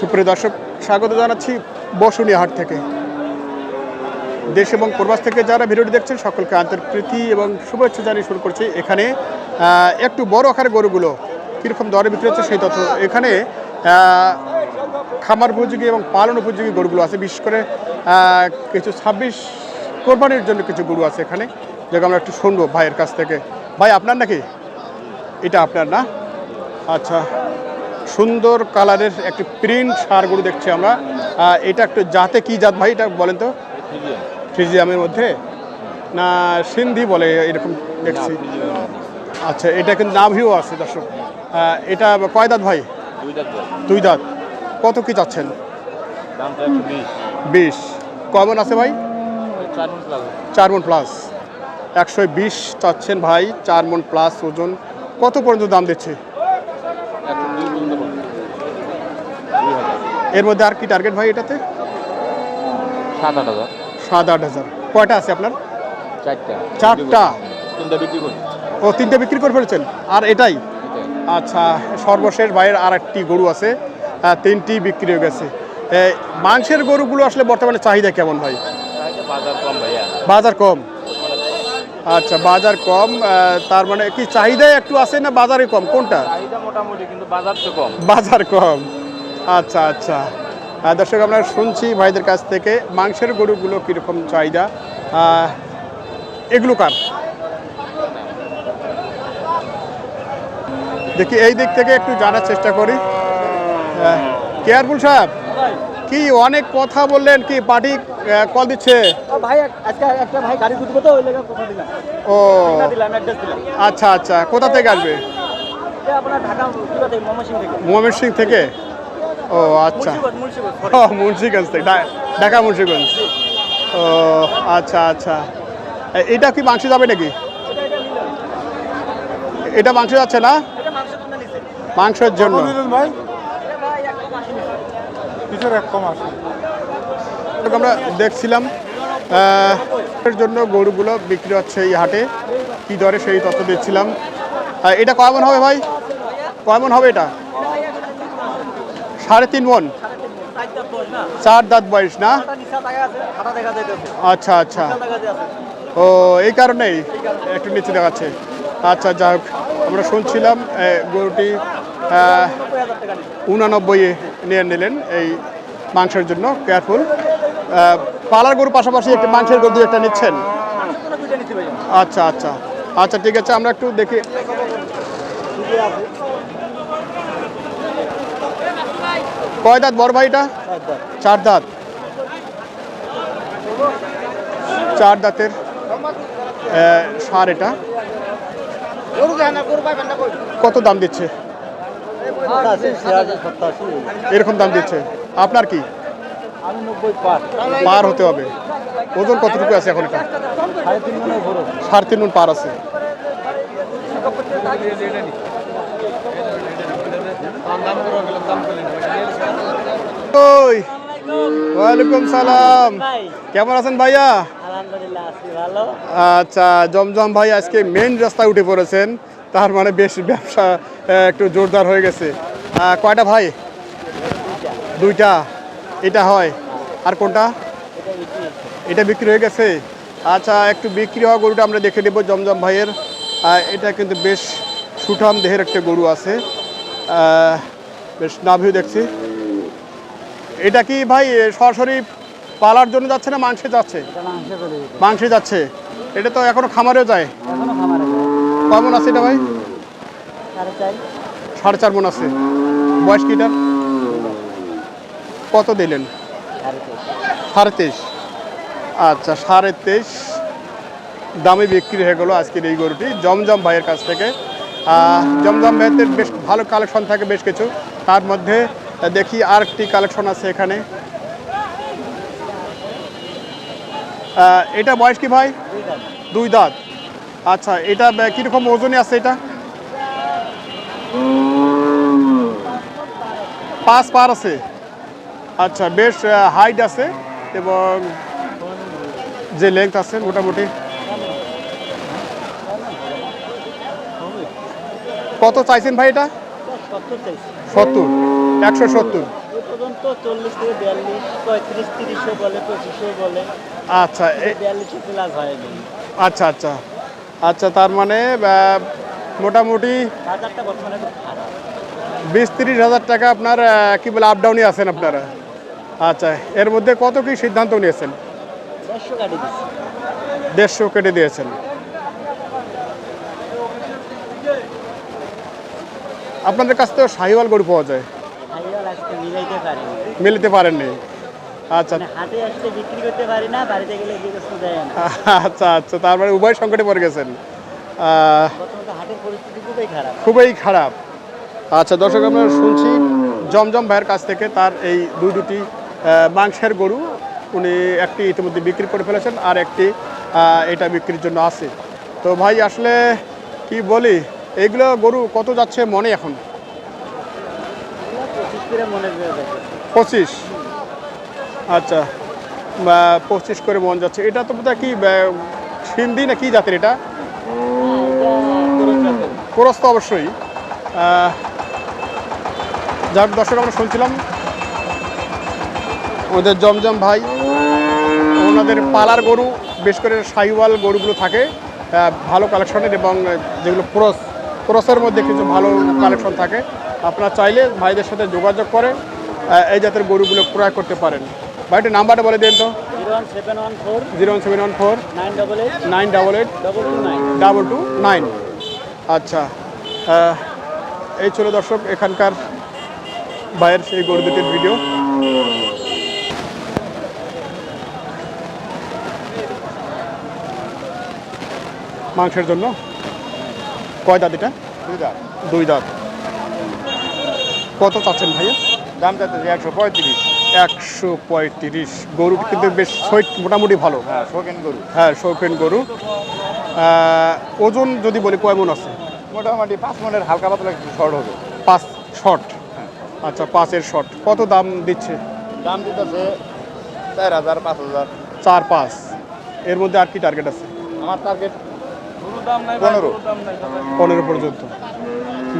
সুপ্রিয় দর্শক, স্বাগত জানাচ্ছি বসুনিয়া হাট থেকে। দেশ এবং প্রবাস থেকে যারা ভিডিওটি দেখছেন, সকলকে আন্তরিক প্রীতি এবং শুভেচ্ছা জানিয়ে শুরু করছি। এখানে একটু বড় আকারের গরুগুলো কীরকম দরে বিক্রি হচ্ছে সেই তথ্য। এখানে খামার উপযোগী এবং পালন উপযোগী গরুগুলো আছে। বিশেষ করে কিছু ছাব্বিশ কোরবানির জন্য কিছু গরু আছে এখানে, যেগুলো আমরা একটু শুনব ভাইয়ের কাছ থেকে। ভাই, আপনার নাকি? এটা আপনার না? আচ্ছা। সুন্দর কালারের একটি প্রিন্ট সার গরু দেখছি আমরা। এটা একটু জাতে কি জাত ভাই এটা বলেন তো? ফ্রিজিয়ামের মধ্যে? না সিন্ধি বলে এরকম দেখছি। আচ্ছা এটা কিন্তু নাভিও আছে দর্শক। এটা কয় দাঁত ভাই? দুই দাঁত কত কি চাচ্ছেন? বিশ। কমন আছে ভাই? চার মন প্লাস একশো বিশ চাচ্ছেন ভাই চার মন প্লাস ওজন। কত পর্যন্ত দাম দিচ্ছে? এর মধ্যে আর কি টার্গেট ভাই এটাতে? সাত আট হাজার। সাত আট হাজার। কয়টা আছে আপনার? চারটা। চারটা? তিনটা বিক্রি করি। ও তিনটে বিক্রি করে ফেলেছেন? আর এটাই। আচ্ছা সর্বশেষ ভাইয়ের আর একটি গরু আছে। তিনটি বিক্রি হয়ে গেছে। মাংসের গরুগুলো আসলে বর্তমানে চাহিদা কেমন ভাই? বাজার কম ভাইয়া। বাজার কম? আচ্ছা বাজার কম। তার মানে কি চাহিদাই একটু আছে না বাজারে কম? কোনটা? মোটামুটি কিন্তু বাজার তো কম। বাজার কম। আচ্ছা আচ্ছা। দর্শক আমরা শুনছি ভাইদের কাছ থেকে মাংসের গরুগুলো কীরকম চাহিদা? এগুলো কার? দেখি এই দিক থেকে একটু জানার চেষ্টা করি। কেয়ারফুল সাহেব কি অনেক কথা বললেন কি পার্টি কল দিচ্ছে? ও আচ্ছা আচ্ছা। কোথা থেকে আসবে? ময়মনসিং থেকে? ও আচ্ছা। ও মুন্সিগঞ্জ থেকে। ঢাকা মুন্সিগঞ্জ। ও আচ্ছা আচ্ছা। এটা কি মাংস যাবে নাকি? এটা মাংস যাচ্ছে না? মাংসের জন্য আমরা দেখছিলাম এর জন্য গরুগুলো বিক্রি হচ্ছে এই হাটে। কি দরে সেই তথ্য দিচ্ছিলাম এটা কয়মন হবে ভাই? কয়মন হবে এটা? সাড়ে তিন মন? চারটা দশ না চার দাঁত বয়স না? আচ্ছা আচ্ছা। ও, এই কারণেই একটু নিচে দেখাচ্ছে। আচ্ছা যাই হোক, আমরা শুনছিলাম গরুটি উনানব্বই নিয়ে নিলেন এই মাংসের জন্য কেয়ারফুল পালার গরু পাশাপাশি একটি মাংসের গরু একটা নিচ্ছেন? আচ্ছা আচ্ছা। আচ্ছা ঠিক আছে, আমরা একটু দেখি। কয় দাঁত বড় ভাই এটা চার দাঁত। চার দাঁতের সার এটা। কত দাম দিচ্ছে? এরকম দাম দিচ্ছে। আপনার কি? পার হতে হবে। ওজন কতটুকু আছে এখন এটা? সাড়ে তিন মনে পার আছে। ওয়ালাইকুম সালাম। কেমন আছেন ভাইয়া? আচ্ছা জমজম ভাই আজকে মেন রাস্তায় উঠে পড়েছেন। তার মানে বেশ ব্যবসা একটু জোরদার হয়ে গেছে। কয়টা ভাই? দুইটা। এটা হয়। আর কোনটা? এটা বিক্রি হয়ে গেছে। আচ্ছা একটু বিক্রি হওয়া গরুটা আমরা দেখে নেব জমজম ভাইয়ের। এটা কিন্তু বেশ সুঠাম দেহের একটা গরু আছে। বেশ নাভিও দেখছি। এটা কি ভাই সরাসরি পালার জন্য যাচ্ছে না মাংসে যাচ্ছে? মাংস যাচ্ছে। এটা তো এখনও খামারেও যায়। কমন আছে এটা ভাই? সাড়ে চার। মন আছে। বয়স কি এটার? কত দিলেন? সাড়ে তেইশ। আচ্ছা সাড়ে তেইশ। দামে বিক্রি হয়ে গেলো আজকের এই গরুটি। জমজম ভাইয়ের কাছ থেকে। জমজম ভাইয়ের বেশ ভালো কালেকশন থাকে বেশ কিছু। তার মধ্যে দেখি আর আরেকটি কালেকশন আছে এখানে। এটা বয়স কি ভাই? দুই দাঁত। আচ্ছা এটা কীরকম ওজনে আছে এটা? পাঁচ পার আছে। আচ্ছা বেশ হাইট আছে এবং যে লেন্থ আছে মোটামুটি। কত চাইছেন ভাই এটা? সত্তর। একশো সত্তর। আচ্ছা আচ্ছা আচ্ছা। আচ্ছা তার মানে মোটামুটি বিশ তিরিশ হাজার টাকা আপনার কি বলে আপ ডাউনে আছেন আপনারা। আচ্ছা এর মধ্যে কত কি সিদ্ধান্ত নিয়েছেন? দেড়শো কেটে দিয়েছেন। আপনাদের কাছ থেকে শাহিওয়াল গরু পাওয়া যায়? মিলতে পারেননি? আচ্ছা। মানে হাটে আসতে বিক্রি করতে পারি না বাড়িতে গেলে আচ্ছা আচ্ছা তার মানে উভয় সংকটে পড়ে গেছেন। খুবই খারাপ। আচ্ছা দর্শক আমরা শুনছি জমজম ভাইয়ের কাছ থেকে তার এই দুই দুটি মাংসের গরু উনি একটি ইতিমধ্যে বিক্রি করে ফেলেছেন আর একটি এটা বিক্রির জন্য আছে। তো ভাই আসলে কি বলি? এইগুলো গরু কত যাচ্ছে মনে এখন? পঁচিশ। আচ্ছা পঁচিশ করে মন যাচ্ছে। এটা তো বোধহয় কি সিন্ধি না কি জাতের এটা? ক্রস তো অবশ্যই যাক, দর্শক, আমরা শুনছিলাম ওদের জমজম ভাই, ওনাদের পালার গরু, বেশ করে সাইওয়াল গরুগুলো থাকে। ভালো কালেকশনের এবং যেগুলো ক্রস ক্রসের মধ্যে কিছু ভালো কালেকশন থাকে। আপনারা চাইলে ভাইদের সাথে যোগাযোগ করে এই জাতের গরুগুলো ক্রয় করতে পারেন। ভাইটির নাম্বারটা বলে দিন তো। Zero one seven one four nine double eight double two nine. আচ্ছা এই ছিল দর্শক, এখানকার ভাইয়ের সেই গরু দুটির ভিডিও মাংসের জন্য? কয় দাঁত এটা? দুই দাম দুই দাঁত। কত চাচ্ছেন ভাইয়া? দাম চাচ্ছে একশো পঁয়ত্রিশ। একশো পঁয়ত্রিশ। গরু কিন্তু বেশ সৈট মোটামুটি ভালো। হ্যাঁ শোকেন গরু। হ্যাঁ শৌখিন গরু। ওজন যদি বলি কয় মন আছে? মোটামুটি পাঁচ মনের হালকা পাতলা একটু শর্ট হবে। পাঁচ শর্ট? আচ্ছা পাঁচের শর্ট। কত দাম দিচ্ছে? দাম দিতেছে চার হাজার পাঁচ হাজার। চার পাঁচ। এর মধ্যে আর কি টার্গেট আছে? আমার টার্গেট পনেরো। পনেরো পর্যন্ত।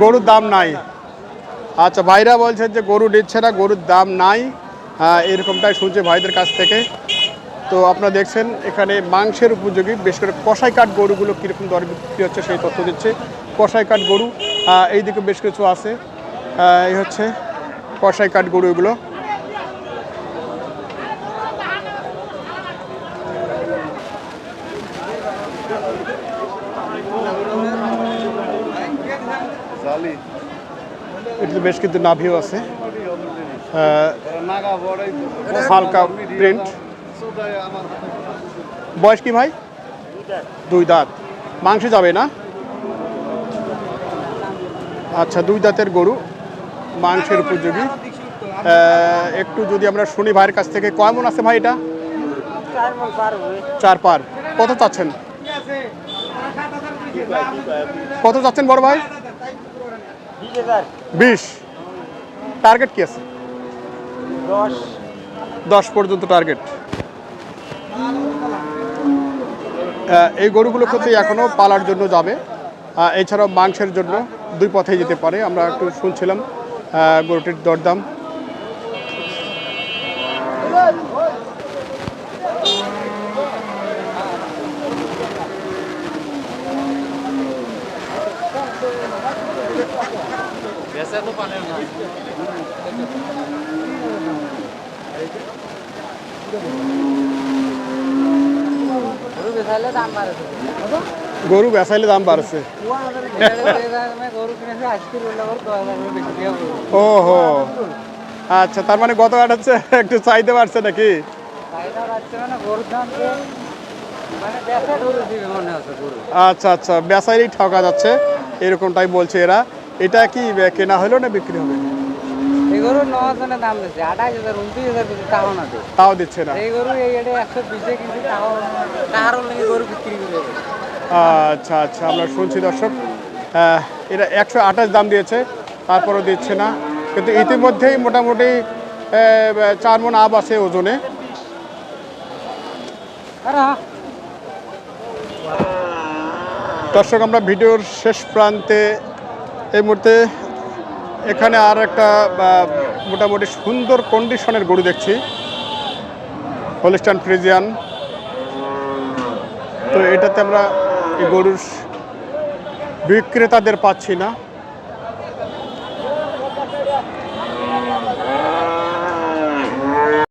গরুর দাম নাই। আচ্ছা ভাইরা বলছেন যে গরু দিচ্ছে না গরুর দাম নাই। আহ, এরকমটাই শুনছে ভাইদের কাছ থেকে। তো আপনারা দেখছেন এখানে মাংসের উপযোগী বেশ করে কষাই কাঠ গরুগুলো কীরকম দর বিক্রি হচ্ছে সেই তথ্য দিচ্ছে। কষাই কাঠ গরু এইদিকে বেশ কিছু আছে। এই হচ্ছে কষাই কাঠ গরু এগুলো। এটিতে বেশ কিন্তু নাভিও আছে। হালকা প্রিন্ট বয়স কি ভাই? দুই দাঁত। মাংস যাবে না? আচ্ছা দুই দাঁতের গরু মাংসের উপযোগী। একটু যদি আমরা শুনি ভাইয়ের কাছ থেকে কেমন আছে ভাই এটা? চার পার। কত চাচ্ছেন? কত চাচ্ছেন বড় ভাই? বিশ টার্গেট কি আছে? দশ। পর্যন্ত টার্গেট এই গরুগুলো কিন্তু এখনও পালার জন্য যাবে। এছাড়াও মাংসের জন্য দুই পথেই যেতে পারে। আমরা একটু শুনছিলাম গরুটির দরদাম গরু বেচাইলে দাম বাড়ছে গরু বেচাইলে দাম বাড়ছে গরু কিনেছে আজকে বললে ওর দশ হাজার করে বেশি দিয়ে গরু ও হো আচ্ছা তার মানে গত হাট হচ্ছে একটু চাইতে পারছে নাকি? বাড়ছে মানে দাম তো মানে বেচা গরু দিবে মনে হচ্ছে গরু। আচ্ছা আচ্ছা বেচাইলেই ঠকা যাচ্ছে এরকমটাই বলছে এরা। এটা কি কেনা হলো না বিক্রি হবে? এই গরু ন হাজারের দাম দিচ্ছে আঠাশ হাজার উনত্রিশ হাজার কিন্তু তাও না তাও দিচ্ছে না। এই গরু এই এটা একশো বিশে কিন্তু তাও তাহার লেগে গরু বিক্রি করে আচ্ছা আচ্ছা আমরা শুনছি দর্শক এটা একশো আঠাশ দাম দিয়েছে তারপরও দিচ্ছে না। কিন্তু ইতিমধ্যেই মোটামুটি চার মন আব আছে ওজনে। দর্শক আমরা ভিডিওর শেষ প্রান্তে এই মুহূর্তে এখানে আর একটা মোটামুটি সুন্দর কন্ডিশনের গরু দেখছি। হলিস্টান ফ্রিজিয়ান তো এটাতে আমরা এই গরুর বিক্রেতাদের পাচ্ছি না।